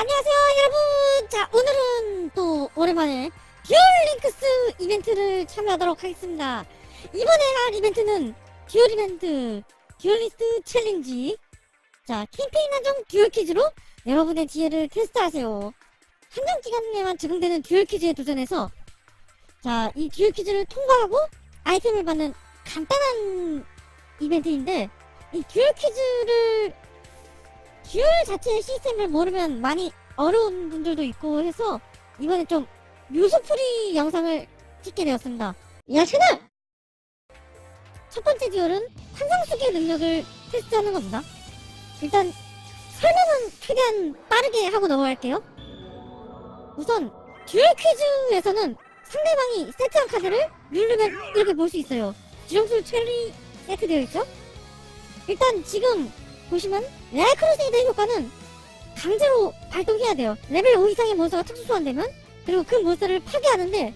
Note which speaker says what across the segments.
Speaker 1: 안녕하세요 여러분. 자 오늘은 또 오랜만에 듀얼 링크스 이벤트를 참여하도록 하겠습니다. 이번에 할 이벤트는 듀얼 이벤트 듀얼리스트 챌린지. 자 캠페인 한정 듀얼 퀴즈로 여러분의 지혜를 테스트하세요. 한정 기간에만 적용되는 듀얼 퀴즈에 도전해서 자 이 듀얼 퀴즈를 통과하고 아이템을 받는 간단한 이벤트인데 이 듀얼 퀴즈를 듀얼 자체의 시스템을 모르면 많이 어려운 분들도 있고 해서 이번에 좀 뮤즈풀이 영상을 찍게 되었습니다. 야 채널! 첫 번째 듀얼은 환상수의 능력을 테스트하는 겁니다. 일단 설명은 최대한 빠르게 하고 넘어갈게요. 우선 듀얼 퀴즈에서는 상대방이 세트한 카드를 누르면 이렇게 볼 수 있어요. 지정술 체리 세트되어 있죠? 일단 지금 보시면 레알 크루세이더 효과는 강제로 발동해야 돼요. 레벨 5 이상의 몬스터가 특수 소환되면 그리고 그 몬스터를 파괴하는데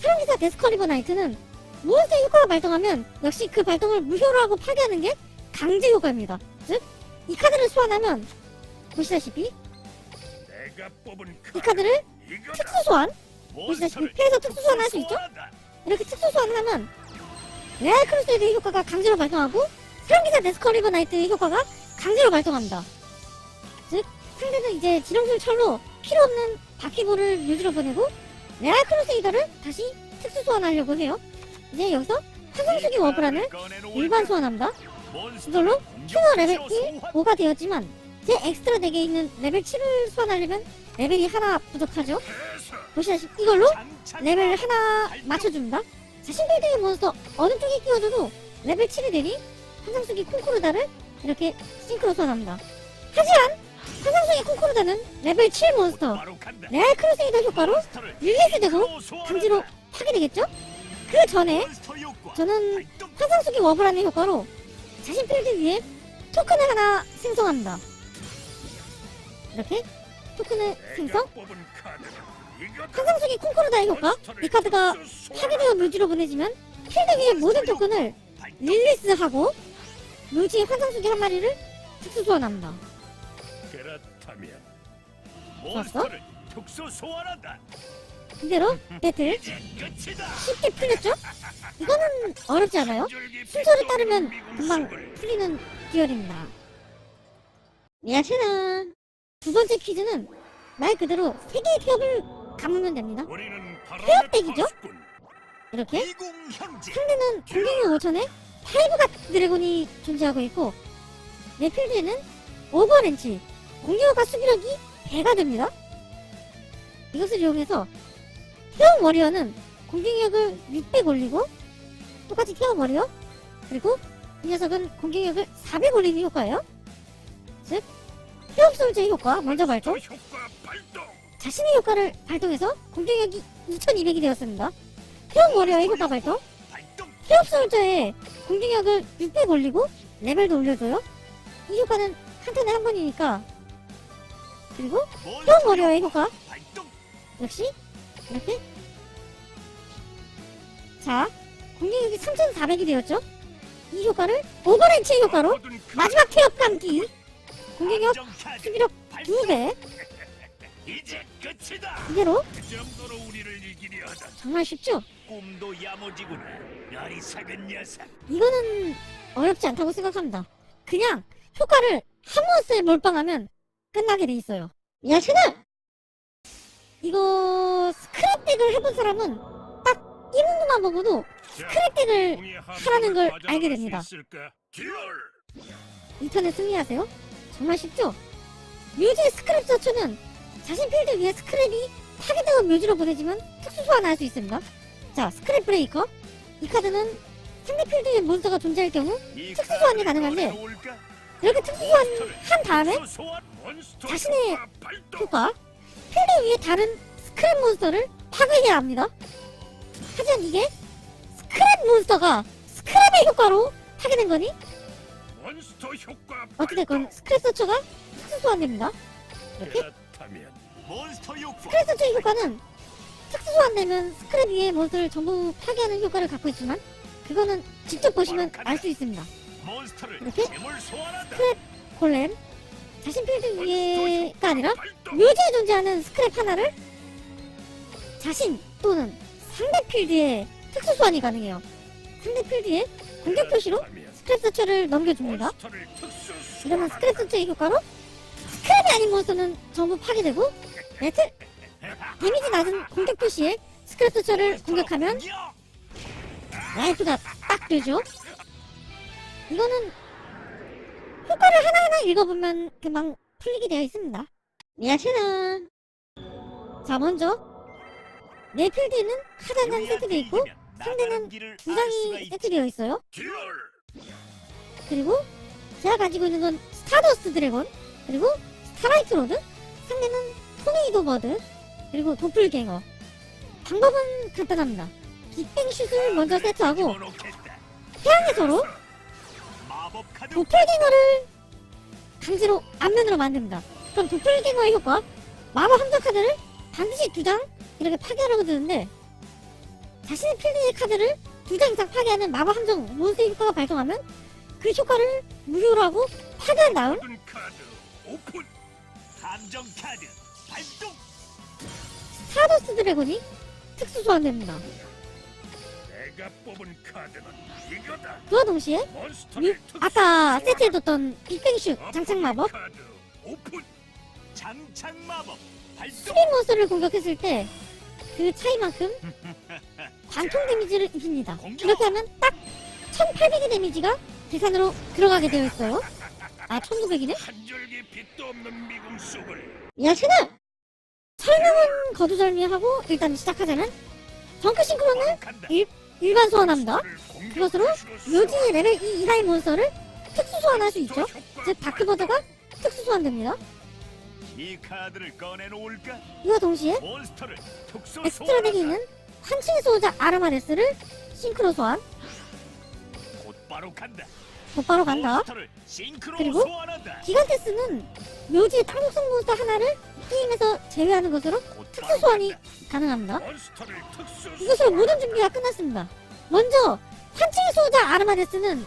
Speaker 1: 사랑기사 데스커리버 나이트는 몬스터 효과가 발동하면 역시 그 발동을 무효로 하고 파괴하는 게 강제 효과입니다. 즉, 이 카드를 소환하면 보시다시피 이 카드를. 특수 소환 보시다시피 패에서 특수 소환할 수 있죠? 이렇게 특수 소환을 하면 레알 크루세이드 효과가 강제로 발동하고 사랑기사 데스커리버 나이트의 효과가 강제로 발동합니다. 즉 상대는 이제 지렁술 철로 필요 없는 바퀴볼을 뮤즈로 보내고 레알 크루세이더를 다시 특수 소환하려고 해요. 이제 여기서 워브란을
Speaker 2: 꺼내놓을까?
Speaker 1: 일반 소환합니다. 이걸로 큐어 레벨
Speaker 2: 공격
Speaker 1: 1,
Speaker 2: 소환.
Speaker 1: 5가 되었지만 제 엑스트라 덱에 있는 레벨 7을 소환하려면 레벨이 하나 부족하죠. 보시다시피 이걸로. 레벨 하나 맞춰줍니다. 자신 빌드의 몬스터 어느 쪽에 끼워줘도 레벨 7이 되니 환상수기 콩코르다를 이렇게 싱크로 소환합니다. 하지만 환상수기 콩코르다는 레벨 7 몬스터. 레알 크루세이더 효과로 릴리스되고. 강제로 파괴되겠죠? 그 전에. 저는. 환상수기 워브라는 효과로 자신 필드 위에 토큰을 하나 생성합니다. 이렇게 토큰을 생성. 환상수기 콩코르다의 효과 이 카드가. 파괴되어 묘지로 보내지만 필드 위의 모든 토큰을. 릴리스하고 묘지의 환상수기 한 마리를 특수 소환합니다.
Speaker 2: 그렇다면 몬스터를 특수 소환한다.
Speaker 1: 이대로 배틀
Speaker 2: 끝이다.
Speaker 1: 쉽게 풀렸죠? 이거는 어렵지 않아요. 순서를 따르면 금방 풀리는 듀얼입니다. 미아체나 두 번째 퀴즈는 말 그대로 세 개의 태엽을 감으면 됩니다.
Speaker 2: 우리는
Speaker 1: 태엽댁이죠?
Speaker 2: 파수꾼.
Speaker 1: 이렇게. 상대는 공격력 5천에 파이브가 드래곤이 존재하고 있고 내 필드에는 오버렌치 공격과 수비력이 배가 됩니다. 이것을 이용해서 태엽 워리어는 공격력을 600 올리고 똑같이 태엽 워리어 그리고 이 녀석은 공격력을 400 올리는 효과예요. 즉 태엽 솔저의 효과 먼저 발동. 자신의 효과를 발동해서 공격력이 2200이 되었습니다. 태엽 워리어의 효과 발동 태엽 솔저의 공격력을 600 올리고 레벨도 올려줘요. 이 효과는 한 턴에 한 번이니까 그리고 태엽 워리어의 효과. 역시 이렇게 자 공격력이 3400이 되었죠. 이 효과를 오버렌치의 효과로 마지막 태엽 감기 공격력 수비력
Speaker 2: 발동.
Speaker 1: 2배
Speaker 2: 이제 끝이다.
Speaker 1: 이대로
Speaker 2: 그.
Speaker 1: 정말 쉽죠?
Speaker 2: 꿈도 야무지구나. 어리석은 녀석.
Speaker 1: 이거는 어렵지 않다고 생각합니다. 그냥 효과를 한 몬스터에 몰빵하면 끝나게 돼 있어요. 야, 채널! 이거 스크랩 덱을 해본 사람은 딱이 부분만 보고도 스크랩 덱을
Speaker 2: 공의
Speaker 1: 하라는 걸 알게 됩니다. 턴에 승리하세요. 정말 쉽죠? 묘지의 스크랩 서초는 자신 필드 위에 스크랩이 파괴되어 묘지로 보내지만 특수 소환할 수 있습니다. 자, 스크랩 브레이커. 이 카드는 상대 필드에 몬스터가 존재할 경우
Speaker 2: 이
Speaker 1: 특수 소환이 가능한데? 이렇게 특수 소환
Speaker 2: 몬스터를
Speaker 1: 한 다음에 자신의
Speaker 2: 효과
Speaker 1: 필드 위에 다른 스크랩 몬스터를 파괴해야 합니다. 하지만 이게 스크랩 몬스터가 스크랩의 효과로 파괴된 거니
Speaker 2: 발동.
Speaker 1: 스크랩 서처가 특수 소환됩니다. 이렇게
Speaker 2: 그렇다면 몬스터 효과
Speaker 1: 스크랩 서처의 효과는 특수 소환 되면 스크랩 위에 몬스터를 전부 파괴하는 효과를 갖고 있지만 그거는 직접 보시면 알 수 있습니다. 이렇게?
Speaker 2: 소환한다.
Speaker 1: 골렘 자신 필드 위에가 아니라. 묘지에 존재하는 스크랩 하나를 자신 또는 상대 필드에 특수 소환이 가능해요. 상대 필드에 공격 표시로 스크랩 서처를 넘겨줍니다. 이러면. 스크랩 서처의 효과로 스크랩이 아닌 몬스터는 전부 파괴되고 매트 데미지 낮은 공격 표시에 스크랩 서처를 공격하면
Speaker 2: 공격!
Speaker 1: 라이프가 딱 되죠. 이거는 효과를 하나하나 읽어보면 금방 풀리게 되어 있습니다. 미아체는 자 먼저 내 필드에는 카드 한장 세트되어 있고 상대는 두 장이 세트되어 있어요. 그리고 제가 가지고 있는 건 스타더스트 드래곤 그리고 스타라이트 로드 상대는 토네이도 버드 그리고 도플갱어 방법은 간단합니다. 빅뱅슛을 먼저 세트하고
Speaker 2: 마법 카드
Speaker 1: 도플갱어를 강제로 앞면으로 만듭니다. 그럼 도플갱어의 효과 마법 함정 카드를 반드시 두 장 이렇게 파괴하라고 드는데 자신의 필드의 카드를 두 장 이상 파괴하는 마법 함정 몬스터 효과가 발동하면 그 효과를 무효로 하고 파괴한 다음.
Speaker 2: 함정 카드 발동.
Speaker 1: 스타더스 드래곤이 특수 소환됩니다.
Speaker 2: 내가 뽑은 카드는 이거다.
Speaker 1: 그와 동시에
Speaker 2: 특수
Speaker 1: 아까. 세트해뒀던 빅뱅슛 장착 마법
Speaker 2: 카드 오픈. 장착 마법 발동.
Speaker 1: 스윙 몬스터를 공격했을 때 그 차이만큼 관통 데미지를 입힙니다. 이렇게 하면 딱 1800의 데미지가 계산으로 들어가게 되어 있어요. 아 1900이네?
Speaker 2: 한 줄기 빛도 없는 미궁 속을
Speaker 1: 야 채널! 설명은 거두절미하고 일단 시작하자면 정크 싱크로는. 일, 일반 소환합니다. 그것으로
Speaker 2: 소환.
Speaker 1: 레벨 2 이하의 몬스터를 특수 소환할 수 있죠. 즉 다크버더가 특수 소환됩니다.
Speaker 2: 이 카드를 꺼내놓을까?
Speaker 1: 이와 동시에 엑스트라 덱에 있는 환칭의 소호자 아르마데스를 싱크로 소환
Speaker 2: 곧바로 간다.
Speaker 1: 곧바로 간다. 그리고. 기간테스는 묘지의 땅속성 몬스터 하나를 게임에서 제외하는 것으로 특수 소환이. 가능합니다. 이것으로 모든 준비가 끝났습니다. 먼저 환칭의 소호자 아르마데스는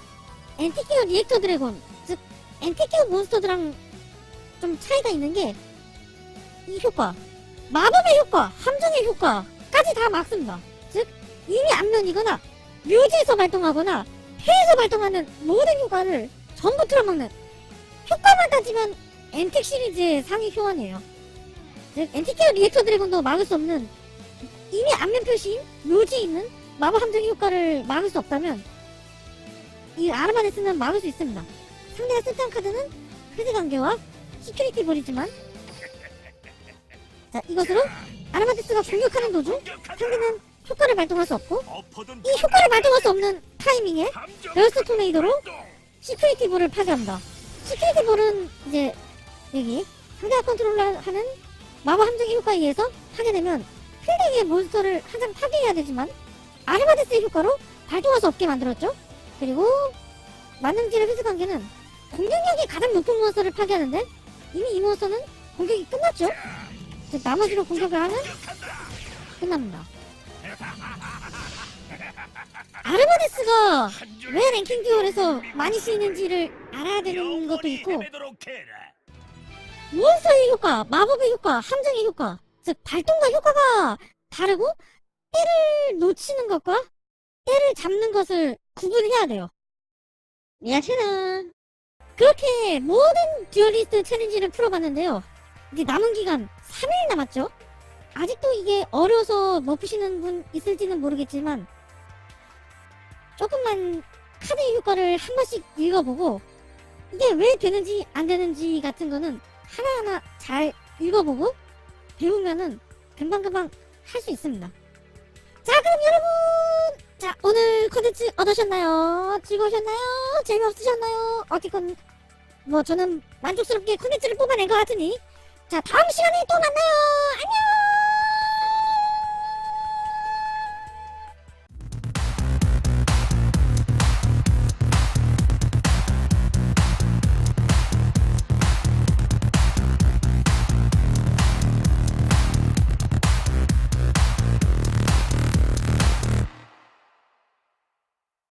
Speaker 1: 엔티케어 리액터 드래곤 즉 엔티케어 몬스터들랑 좀 차이가 있는 게 이 효과 마법의 효과 함정의 효과까지 다 막습니다. 즉 이미 앞면이거나 묘지에서 발동하거나 폐에서 발동하는 모든 효과를 전부 틀어막는 효과만 따지면 엔틱 시리즈의 상위 효원이에요. 즉 엔티케어 리액터 드래곤도 막을 수 없는 이미 앞면 표시인 묘지에 있는 마법 함정의 효과를 막을 수 없다면 이 아르마데스는 막을 수 있습니다. 상대가 쓸데한 카드는 크드 관계와 시큐리티 볼이지만 자 이것으로 아르마데스가 공격하는 도중. 상대는 효과를 발동할 수 없고 이 효과를 발동할 수 없는 타이밍에
Speaker 2: 카드
Speaker 1: 토네이도로. 시큐리티 볼을 파괴합니다. 시큐리티 볼은 이제 여기 상대가 컨트롤하는 마법 함정의 효과에 의해서 파괴되면 필드 위에 몬스터를 한 장 파괴해야 되지만 아르마데스의 효과로 발동할 수 없게 만들었죠. 그리고 만능질의 회수 관계는 공격력이 가장 높은 몬스터를 파괴하는데 이미 이 몬스터는 공격이 끝났죠. 즉 나머지로 공격을 하면. 끝납니다.
Speaker 2: 줄기
Speaker 1: 왜 랭킹 듀얼에서 많이 쓰이는지를 알아야 되는 것도 있고. 몬스터의 효과, 마법의 효과, 함정의 효과 즉 발동과 효과가 다르고 때를 놓치는 것과 때를 잡는 것을 구분해야 돼요. 미아치는 그렇게 모든 듀얼리스트 챌린지를 풀어봤는데요. 이제 남은 기간 3일 남았죠 아직도 이게 어려서 못 푸시는 분 있을지는 모르겠지만 조금만 카드의 효과를 한 번씩 읽어보고 이게 왜 되는지 안 되는지 같은 거는 하나하나 잘 읽어보고 배우면은 금방금방 할 수 있습니다. 자, 그럼 여러분! 자, 오늘 컨텐츠 어떠셨나요? 즐거우셨나요? 재미없으셨나요? 어쨌건, 뭐, 저는 만족스럽게 컨텐츠를 뽑아낸 것 같으니, 자, 다음 시간에 또 만나요! 안녕!